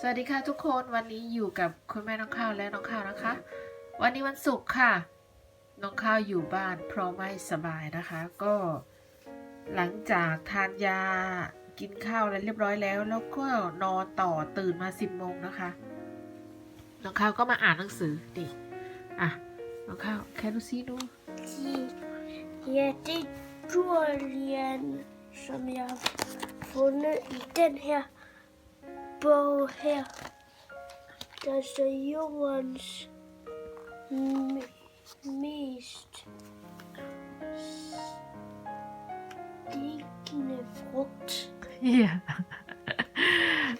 สวัสดีค่ะทุกคนวันนี้อยู่กับคุณแม่น้องข้าวและน้องข้าวนะคะ วันนี้วันศุกร์ค่ะ น้องข้าวอยู่บ้านเพราะไม่สบายนะคะ ก็หลังจากทานยากินข้าวอะไรเรียบร้อยแล้ว แล้วก็นอนต่อตื่นมาสิบโมงนะคะน้องข้าวก็มาอ่านหนังสือดิอะน้องข้าวแค่ดูซิดู Ja, det er Julian, som jeg har fundet i den her bog her. Der står jordens me- mest stikkende frugt. Ja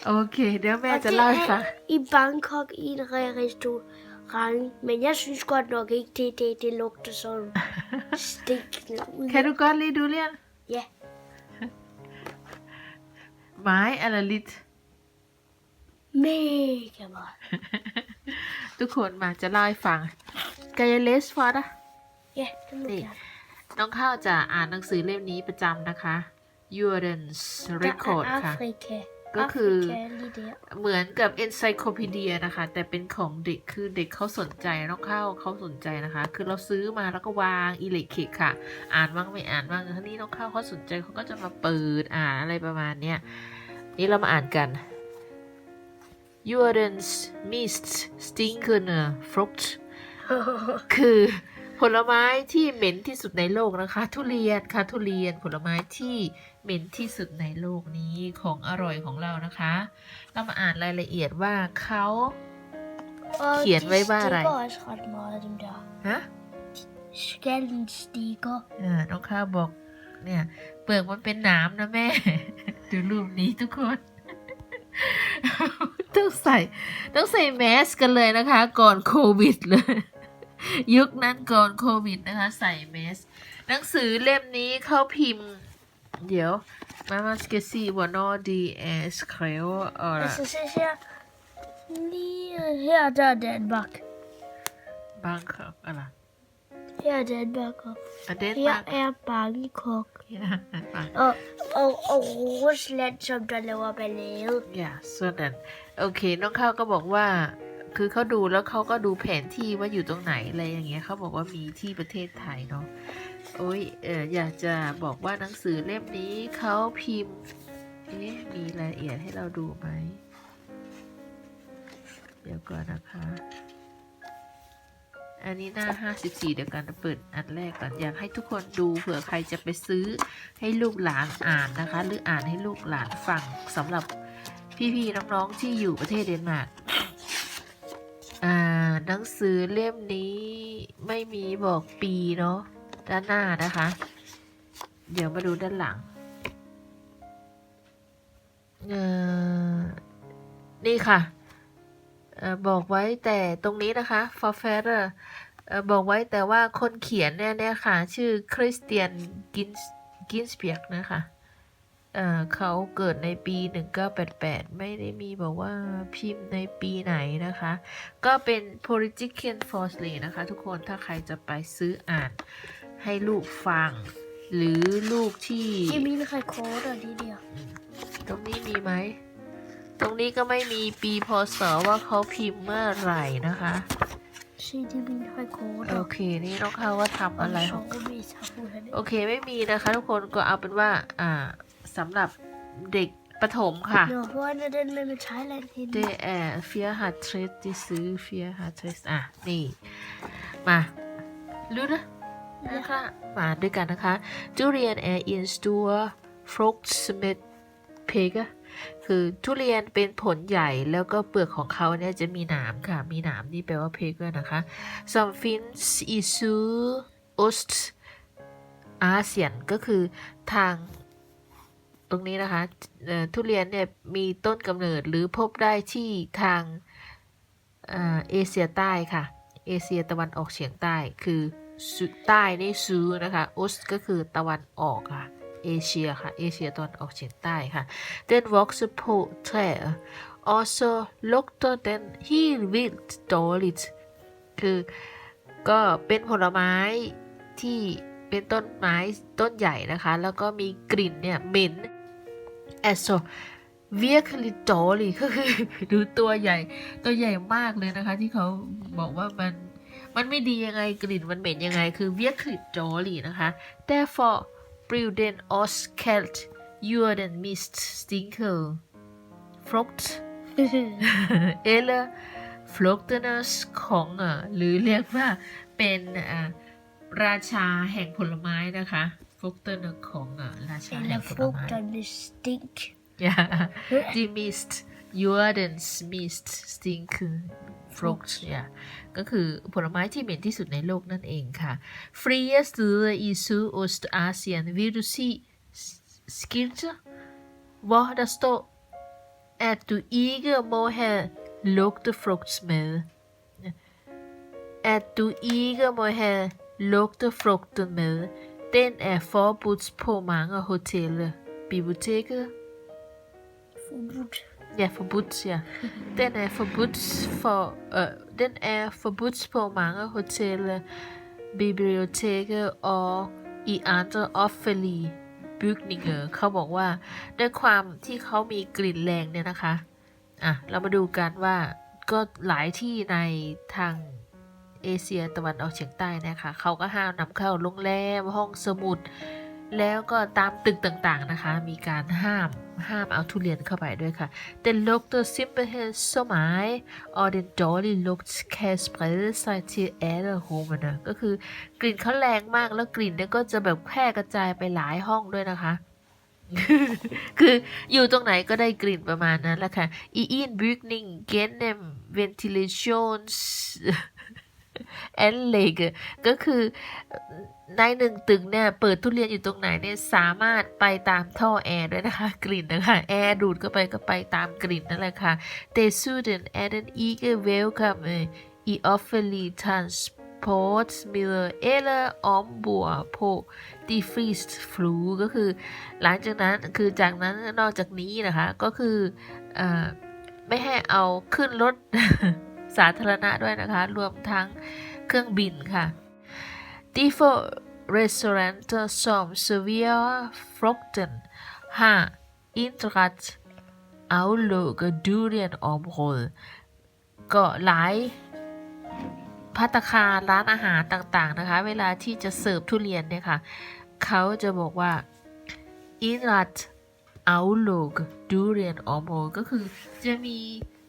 โอเคเดี๋ยวแม่จะเล่าให้ฟัง i Bangkok i en restaurant. Men jeg synes godt nok ikke, det, det, det lugter sådan stikkende ud. แค่ดูก้อนลีดู เรียน Ja. ไม้อะไรลิต Mega meget. ทุกคนมาจะเล่าให้ฟังกายเลสฟอร์ด Ja, det må Det. jeg. น้องข้าวจะอ่านหนังสือเล่มนี้ประจำนะคะ Jordan's Der Record er ค่ะ Afrika. ก็คือ Afrika er lige der. เหมือนกับ Encyclopedia นะคะ แต่เป็นของเด็กคือเด็กเขาสนใจน้องข้าวเขาสนใจนะคะ คือเราซื้อมาแล้วก็วางอิเล็กเคค่ะ อ่านบ้างไม่อ่านบ้างทีนี้น้องข้าวเขาสนใจเขาก็จะมาเปิดอ่านอะไรประมาณเนี้ยนี่เรามาอ่านกัน Jordan's Mist Stinkende Frucht คือผลไม้ที่เหม็นที่สุดในโลกนะคะ ทุเรียนค่ะทุเรียนผลไม้ที่เหม็นที่สุดในโลกนี้ของอร่อยของเรานะคะ เรามาอ่านรายละเอียดว่าเขา Og Kian, de hvad var der? stikker også ret meget, dem der. ฮะ Skallen stikker. เออน้องข้าวบอกเนี่ยเปลือกมันเป็นหน้ำนะแม่ ดูรูปนี้ทุกคนต้อง ใส่ต้องใส่แมสกันเลยนะคะ ก่อนโควิดเลย ยุคนั้นก่อนโควิดนะคะ ใส่แมสหนังสือเล่มนี้เขาพิมพ์ เดี๋ยวมามาสเกซี่วานอดีเอสเครโอเออ Altså, se her. Lige her, der er Danmark. บางกอกอะไร Her er Danmark, og อันเดน her บาง er Bangkok. บาง Og, og, og Rusland, som der laver ballade. อย่าส่วนนั้นโอเค น้องข้าวก็บอกว่า คือเขาดูแล้วเขาก็ดูแผนที่ว่าอยู่ตรงไหนอะไรอย่างเงี้ยเขาบอกว่ามีที่ประเทศไทยเนาะโอ้ยเอออยากจะบอกว่าหนังสือเล่มนี้เขาพิมพ์เอ๊ะมีรายละเอียดให้เราดูไหม เดี๋ยวก่อนนะคะ อันนี้หน้า 54 เดี๋ยวกันเปิดอันแรกก่อนอยากให้ทุกคนดูเผื่อใครจะไปซื้อให้ลูกหลานอ่านนะคะ หรืออ่านให้ลูกหลานฟังสำหรับพี่ๆน้องๆที่อยู่ประเทศเดนมาร์กอ่าหนังสือเล่มนี้ไม่มีบอกปีเนาะด้านหน้านะคะ เดี๋ยวมาดูด้านหลังเออนี่ค่ะ บอกไว้แต่ตรงนี้นะคะ f o r f a t e r เอ่อบอกไว้แต่ว่าคนเขียนเนี่ยเนี่ยค่ะ ชื่อคริสเตียนกินกินสเปียกนะคะเอ่อเขาเกิดในปี 1988 ไม่ได้มีบอกว่าพิมพ์ในปีไหนนะคะ ก็เป็น politician forcely นะคะ ทุกคนถ้าใครจะไปซื้ออ่านให้ลูกฟัง หรือลูกที่ Det er mine rekorder, de der. ตรงนี้มีไหม ตรงนี้ก็ไม่มีปีพศว่าเขาพิมพ์เมื่อไหร่นะคะ Se, det er mine โอ rekorder. เค นี่น้องเขาว่าทำอะไร Og ของ sovemis har hun han โอเคไม่มีนะคะ ทุกคนก็เอาเป็นว่า อ่าสำหรับเด็กประถมค่ะ Nå, hvor er den med, med Thailand henne? เดแอเฟียฮัทเทรสที่ซื้อเฟียฮัทเทรสอะ นี่ มารู้นะนะคะมาด้วยกันนะคะจูเรียนแอร์อินสตูฟรุกสมิธเพก คือทุเรียนเป็นผลใหญ่แล้วก็เปลือกของเขาเนี่ยจะมีหนามค่ะ มีหนามนี่แปลว่าเพกนะคะ some fins isu ost อาเซียนก็คือทางตรงนี้นะคะทุเรียนเนี่ยมีต้นกำเนิดหรือพบได้ที่ทางเอเชียใต้ค่ะ เอเชียตะวันออกเฉียงใต้คือใต้นี่ซูนะคะออสก็คือตะวันออกค่ะ เอเชียค่ะ เอเชียตะวันออกเฉียงใต้ค่ะ Den vokser på træer og så lugter den helt vildt dårligt คือก็เป็นผลไม้ที่เป็นต้นไม้ต้นใหญ่นะคะ แล้วก็มีกลิ่นเนี่ยเหม็น altså virkelig dårlig ก็คือดูตัวใหญ่ ตัวใหญ่มากเลยนะคะ ที่เขาบอกว่ามันมันไม่ดียังไงกลิ่นมันเหม็นยังไง คือ virkelig dårlig นะคะ therefore blev den også kaldt jorden mist stinker frugt eller frugternes konge หรือเรียกว่าเป็นอ่าราชาแห่งผลไม้นะคะ frugternes konge ราชาแห่ Eller งผลไม้ frugter med stink. Ja, de mist jordens mist stinker frugt ja ก็คือผลไม้ที่เหม็นที่สุดในโลกนั่นเองค่ะ Flere steder i Sydostasien vil du se skilte, hvor der står, at du ikke må have lugtefrugtsmad. At du ikke må have lugtefrugtemad. Den er forbudt på mange hoteller. Biblioteket Forbudt. Ja, forbudt, ja. Den er forbudt for øh, den er forbudt på mange hoteller, biblioteker og i andre offentlige bygninger เขาบอกว่า ด้วยความที่เขามีกลิ่นแรงเนี่ยนะคะ อะ เรามาดูกันว่าก็หลายที่ในทางเอเชียตะวันออกเฉียงใต้นะคะ เขาก็ห้ามนำเข้าโรงแรมห้องสมุด แล้วก็ตามตึกต่างๆนะคะ มีการห้ามห้ามเอาทุเรียนเข้าไปด้วยค่ะ Den lugter simpelthen så meget og den dårlige lugt kan sprede sig til alle rummene ก็คือกลิ่นเขาแรงมากแล้วกลิ่นเนี่ยก็จะแบบแพร่กระจายไปหลายห้องด้วยนะคะ คืออยู่ตรงไหนก็ได้กลิ่นประมาณนั้นแหละค่ะ I en bygning gennem ventilations anlæg ก็คือ ในหนึ่งตึกเนี่ยเปิดทุเรียนอยู่ตรงไหนเนี่ยสามารถไปตามท่อแอร์ด้วยนะคะ กลิ่นนะคะแอร์ดูดเข้าไปก็ไปตามกลิ่นนั่นแหละค่ะ Desuden er den ikke velkommen i offentlig transportmiddel eller ombord på de fleste fly ก็คือ หลังจากนั้นคือจากนั้นนอกจากนี้นะคะ ก็คืออไม่ให้เอาขึ้นรถสาธารณะด้วยนะคะ รวมทั้งเครื่องบินค่ะ De få restauranter som serverer frugten har indret aflukket durianområde ก็หลายพัตคาร้านอาหารต่างๆนะคะ เวลาที่จะเสิร์ฟทุเรียนเนี่ยค่ะ เขาจะบอกว่า indret outlook durian område ก็คือจะมี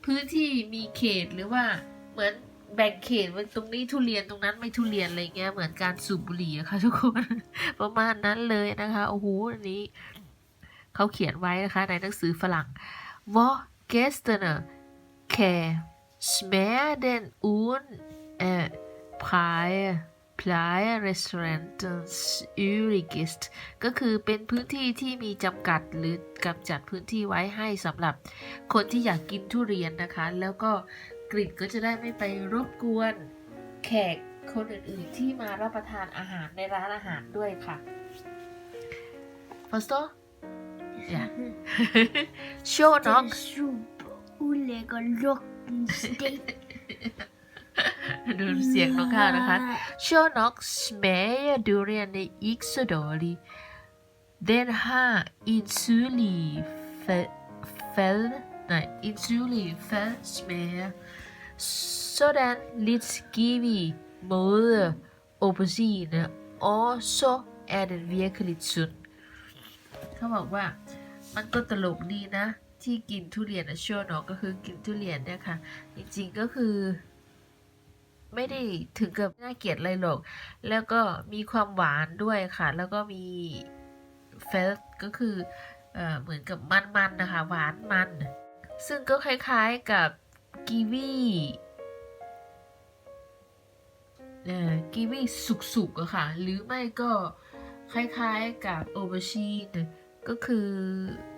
พื้นที่มีเขตหรือว่าเหมือน แบ่งเขตว่าตรงนี้ทุเรียนตรงนั้นไม่ทุเรียนอะไรเงี้ยเหมือนการสูบบุหรี่อะค่ะทุกคน ประมาณนั้นเลยนะคะโอ้โหอันนี้เขาเขียนไว้นะคะ ในหนังสือฝรั่ง Hvor gæsterne kan smage den uden at pleje pleje restaurantens øvrige gæst ก็คือเป็นพื้นที่ที่มีจำกัดหรือกำจัดพื้นที่ไว้ให้สำหรับคนที่อยากกินทุเรียนนะคะ แล้วก็ กลิ่นก็จะได้ไม่ไปรบกวน แขกคนอื่นๆที่มารับประทานอาหารในร้านอาหารด้วยค่ะ Forstår? Ja. Sjovt Den nok. er super ulækker. Lugten stink. ดูเสียงน้องข้าวนะคะ Sjovt nok smager durianene ikke så dårligt. Den har en sydlig fad, fad nej, en sydlig fadsmag. Sådan lidt givig måde opposine, og så er den virkelig sund. เขาบอกว่ามันก็ตลกดีนะ ที่กินทุเรียนนะชั่วเนาะก็คือกินทุเรียนเนี่ยค่ะ จริงๆก็คือ ไม่ได้ถึงกับน่าเกลียดอะไรหรอก แล้วก็มีความหวานด้วยค่ะ แล้วก็มีเฟสก็คือเออเหมือนกับมันๆนะคะ หวานมัน ซึ่งก็คล้ายๆกับกีวีเอ่อกีวีสุกๆอะค่ะ หรือไม่ก็คล้ายๆกับโอเบอร์ชีนก็คือ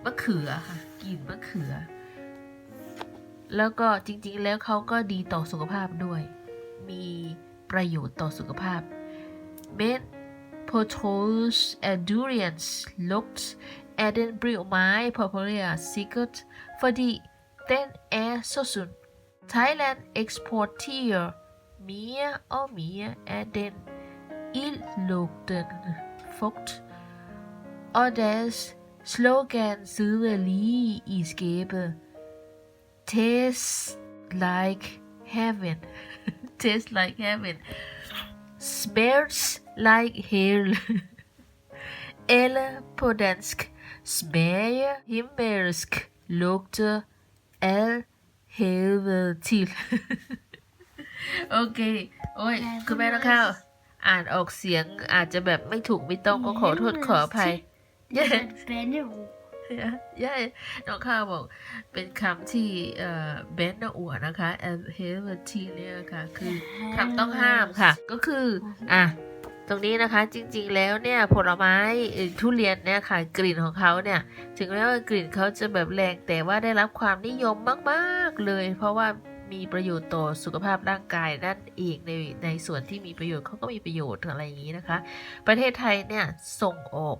มะเขือค่ะกลิ่นมะเขือ แล้วก็จริงๆแล้วเขาก็ดีต่อสุขภาพด้วย มีประโยชน์ต่อสุขภาพ Men potatoes and durians lugt er den blev meget populær sikkert, fordi den er så sund. Thailand eksporterer mere og mere af den ildlugtende fugt, og deres slogan sidder lige i skæbet. Taste like heaven. Taste like heaven. Smells like hell. Eller på dansk smager himmelsk lugter al helvede til โอเค โอ้ย คุณแม่น้องข้าว อ่านออกเสียงอาจจะแบบไม่ถูกไม่ต้องก็ขอโทษขออภัย Det er et bandeord. ย่าน้องข้าวบอกเป็นคำที่เอ่อเบนน่ะอวดนะคะ a h e l v e t y เนี่ยค่ะ คือคำต้องห้ามค่ะ ก็คือ อะ ตรงนี้นะคะจริงๆแล้วเนี่ยผลไม้ทุเรียนเนี่ยค่ะกลิ่นของเขาเนี่ยถึงแม้ว่ากลิ่นเขาจะแบบแรงแต่ว่าได้รับความนิยมมากๆเลย เพราะว่ามีประโยชน์ต่อสุขภาพร่างกายนั่นเองในในส่วนที่มีประโยชน์เขาก็มีประโยชน์อะไรอย่างนี้นะคะ ประเทศไทยเนี่ยส่งออก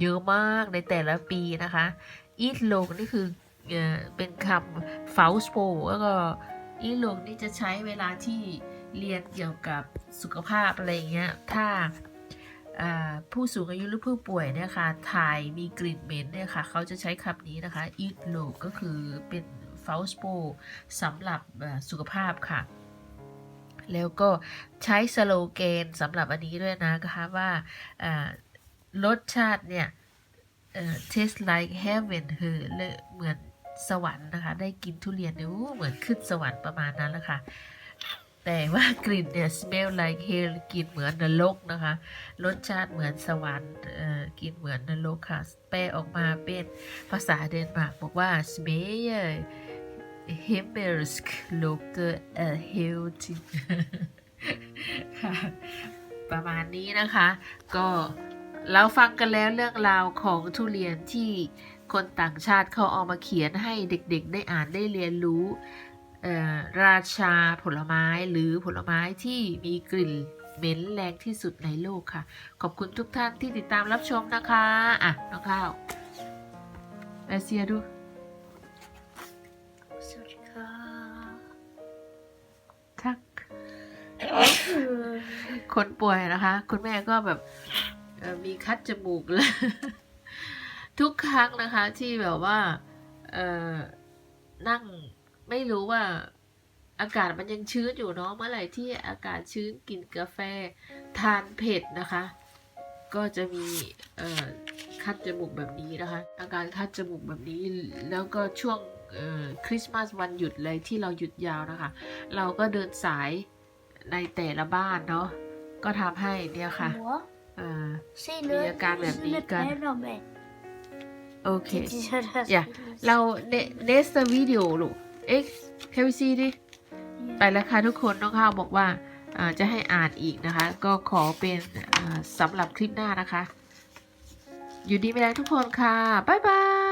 เยอะมากในแต่ละปีนะคะอีทโลกนี่คือเอ่อเป็นคำ f a u s p o แล้วก็อีทโลกนี่จะใช้เวลาที่ เรียนเกี่ยวกับสุขภาพอะไรเงี้ย ถ้าผู้สูงอายุหรือผู้ป่วยเนี่ยค่ะถ่ายมีกลิ่นเหม็นเนี่ยค่ะ เขาจะใช้คำนี้นะคะ eat low ก็คือเป็น f a u s p o สำหรับสุขภาพค่ะ แล้วก็ใช้สโลแกนสำหรับอันนี้ด้วยนะคะว่ารสชาติเนี่ย taste like heaven คือเลยเหมือนสวรรค์นะคะ ได้กินทุเรียนเนี่ยอู้เหมือนขึ้นสวรรค์ประมาณนั้นแหละค่ะ แต่ว่ากลิ่นเนี่ย smell like hell กลิ่นเหมือนนรกนะคะ รสชาติเหมือนสวรรค์เอ่อกลิ่นเหมือนนรกค่ะ แปลออกมาเป็นภาษาเดนมาร์กบอกว่า smell himmelsk lugter er healthy ค่ะประมาณนี้นะคะ ก็เราฟังกันแล้วเรื่องราวของทุเรียนที่คนต่างชาติเขาเอามาเขียนให้เด็กๆได้อ่านได้เรียนรู้ ราชาผลไม้หรือผลไม้ที่มีกลิ่นเหม็นแรงที่สุดในโลกค่ะ ขอบคุณทุกท่านที่ติดตามรับชมนะคะ อะ น้องข้าวแอเซียดู Sorka. ทัก คนป่วยนะคะ คุณแม่ก็แบบเอ่อมีคัดจมูกเลย ทุกครั้งนะคะที่แบบว่า เอ่อนั่ง ไม่รู้ว่าอากาศมันยังชื้นอยู่เนาะเมื่อไหร่ที่อากาศชื้นกินกาแฟทานเผ็ดนะคะ ก็จะมีเอ่อคัดจมูกแบบนี้นะคะ อาการคัดจมูกแบบนี้แล้วก็ช่วงเอ่อคริสต์มาสวันหยุดเลยที่เราหยุดยาวนะคะ เราก็เดินสายในแต่ละบ้านเนาะก็ทำให้เนี่ยค่ะ Mor, เอ่อ se Vi noget. er i gang med at sådan blive et godt. banner med. โอเค Det er sådan her. Ja. เราเน next video ลูกเอ็ก เควิซีดิ ไปแล้วค่ะทุกคนน้องข้าวบอกว่าอ่าจะให้อ่านอีกนะคะ ก็ขอเป็นอ่าสำหรับคลิปหน้านะคะ อยู่ดีไม่ได้ทุกคนค่ะ บ๊ายบาย